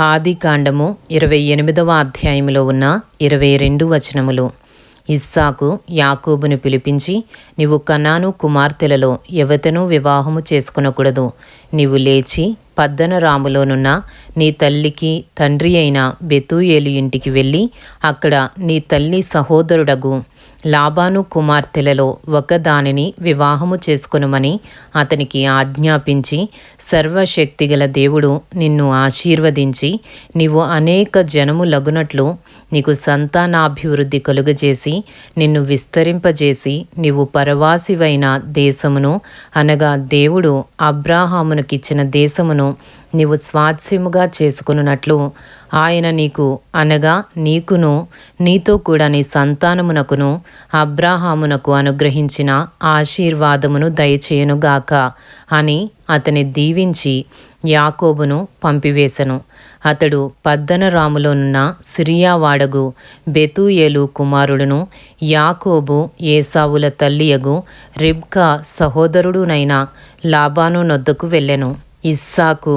ఆది కాండము ఇరవై ఎనిమిదవ అధ్యాయంలో ఉన్న ఇరవై రెండు వచనములు. ఇస్సాకు యాకూబును పిలిపించి నీవు కనాను కుమార్తెలలో ఎవతను వివాహము చేసుకునకూడదు. నీవు లేచి పద్దన రాములోనున్న నీ తల్లికి తండ్రి అయిన బెతూయేలు ఇంటికి వెళ్ళి అక్కడ నీ తల్లి సహోదరుడగు లాబాను కుమార్తెలలో ఒకదానిని వివాహము చేసుకొనుమని అతనికి ఆజ్ఞాపించి సర్వశక్తిగల దేవుడు నిన్ను ఆశీర్వదించి నీవు అనేక జనము లగునట్లు నీకు సంతానాభివృద్ధి కలుగజేసి నిన్ను విస్తరింపజేసి నీవు పరవాసివైన దేశమును అనగా దేవుడు అబ్రాహామునికిచ్చిన దేశమును నీవు స్వాస్యముగా చేసుకున్నట్లు ఆయన నీకు అనగా నీకును నీతో కూడా నీ సంతానమునకును అబ్రాహామునకు అనుగ్రహించిన ఆశీర్వాదమును దయచేయునుగాక అని అతని దీవించి యాకోబును పంపివేశను అతడు పద్దనరాములోనున్న సిరియావాడగు బెతూయేలు కుమారుడును యాకోబు ఏసావుల తల్లియగు రిబ్కా సహోదరుడునైన లాబాను నొద్దకు వెళ్ళెను. ఇస్సాకు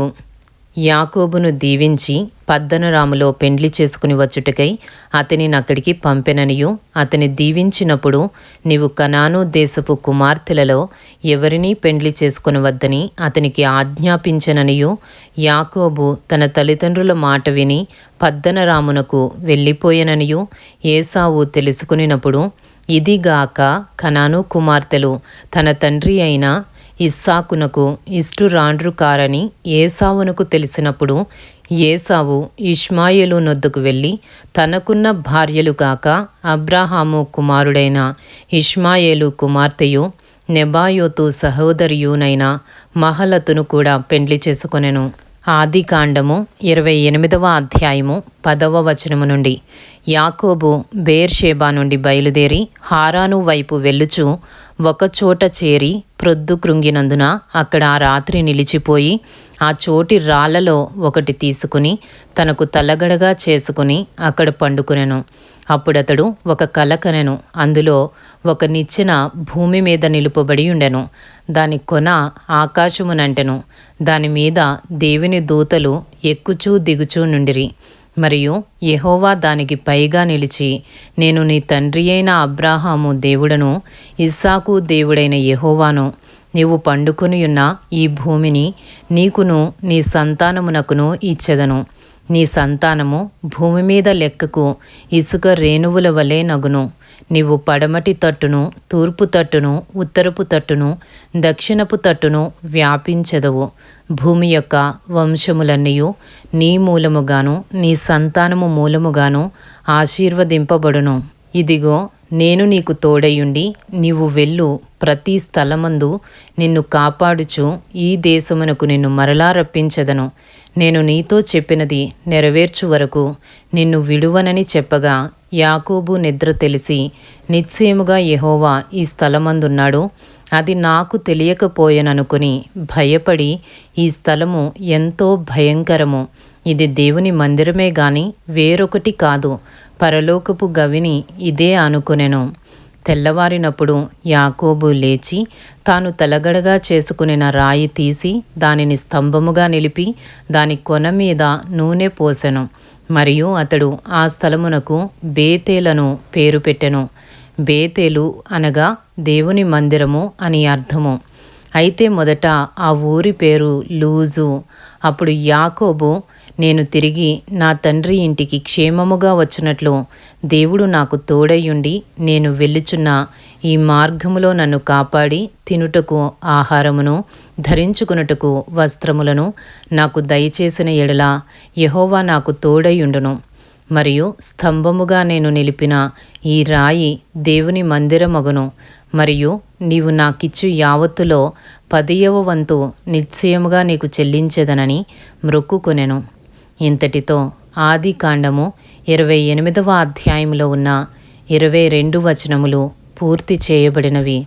యాకోబును దీవించి పద్దనరాములో పెండ్లి చేసుకుని వచ్చుటకై అతని అక్కడికి పంపెననియు. అతని దీవించినప్పుడు నీవు కనాను దేశపు కుమార్తెలలో ఎవరినీ పెండ్లి చేసుకునవద్దని అతనికి ఆజ్ఞాపించననియు. యాకోబు తన తల్లిదండ్రుల మాట విని పద్దనరామునకు వెళ్ళిపోయెననియు. ఏసావు తెలుసుకునినప్పుడు ఇదిగాక కనాను కుమార్తెలు తన తండ్రి అయిన ఇస్సాకునకు ఇష్టురాండ్రు కారని ఏసావునకు తెలిసినప్పుడు ఏసావు ఇష్మాయేలు నొద్దుకు వెళ్ళి తనకున్న భార్యలు కాక అబ్రాహాము కుమారుడైన ఇష్మాయేలు కుమార్తెయు నెబాయోతు సహోదరియునైన మహలతును కూడా పెండ్లి చేసుకొనెను. ఆది కాండము ఇరవై ఎనిమిదవ అధ్యాయము పదవ వచనము నుండి యాకోబు బేర్షేబా నుండి బయలుదేరి హారాను వైపు వెళ్ళుచు ఒకచోట చేరి ప్రొద్దు కృంగినందున అక్కడ ఆ రాత్రి నిలిచిపోయి ఆ చోటి రాళ్ళలో ఒకటి తీసుకుని తనకు తలగడగా చేసుకుని అక్కడ పండుకునెను. అప్పుడతడు ఒక కలకనెను అందులో ఒక నిచ్చెన భూమి మీద నిలుపబడి ఉండెను. దాని కొన ఆకాశమునంటెను. దాని మీద దేవుని దూతలు ఎక్కుచూ దిగుచూ నుండిరి. మరియు యహోవా దానికి పైగా నిలిచి నేను నీ తండ్రి అయిన అబ్రాహాము దేవుడను ఇస్సాకు దేవుడైన యహోవాను నీవు పండుకొనియున్న ఈ భూమిని నీకును నీ సంతానమునకును ఇచ్చెదను. నీ సంతానము భూమి మీద లెక్కకు ఇసుక రేణువుల వలె నగును. నీవు పడమటి తట్టును తూర్పు తట్టును ఉత్తరపు తట్టును దక్షిణపు తట్టును వ్యాపించదవు. భూమి యొక్క వంశములన్నీయు నీ మూలముగాను నీ సంతానము మూలముగాను ఆశీర్వదింపబడును. ఇదిగో నేను నీకు తోడయుండి నీవు వెళ్ళు ప్రతి స్థలమందు నిన్ను కాపాడుచు ఈ దేశమునకు నిన్ను మరలా రప్పించదను. నేను నీతో చెప్పినది నెరవేర్చు వరకు నిన్ను విడువనని చెప్పగా యాకోబు నిద్ర తెలిసి నిశ్చయముగా యహోవా ఈ స్థలమందున్నాడు. అది నాకు తెలియకపోయెననుకుని భయపడి ఈ స్థలము ఎంతో భయంకరము. ఇది దేవుని మందిరమే గాని వేరొకటి కాదు. పరలోకపు గవిని ఇదే అనుకునెను. తెల్లవారినప్పుడు యాకోబు లేచి తాను తలగడగా చేసుకునిన రాయి తీసి దానిని స్తంభముగా నిలిపి దాని కొన మీద నూనె పోసెను. మరియు అతడు ఆ స్థలమునకు బేతేలను పేరు పెట్టెను. బేతేలు అనగా దేవుని మందిరము అని అర్థము. అయితే మొదట ఆ ఊరి పేరు లూజు. అప్పుడు యాకోబు నేను తిరిగి నా తండ్రి ఇంటికి క్షేమముగా వచ్చినట్లు దేవుడు నాకు తోడయ్యుండి నేను వెళ్ళుచున్న ఈ మార్గములో నన్ను కాపాడి తినుటకు ఆహారమును ధరించుకున్నటకు వస్త్రములను నాకు దయచేసిన ఎడల యహోవా నాకు తోడయ్యుండును. మరియు స్తంభముగా నేను నిలిపిన ఈ రాయి దేవుని మందిరమగును. మరియు నీవు నాకిచ్చు యావత్తులో పదియవ వంతు నిశ్చయముగా నీకు చెల్లించదనని మ్రొక్కుకొనెను ఇంతటితో ఆది కాండము ఇరవై ఎనిమిదవ అధ్యాయంలో ఉన్న ఇరవై రెండు వచనములు పూర్తి చేయబడినవి.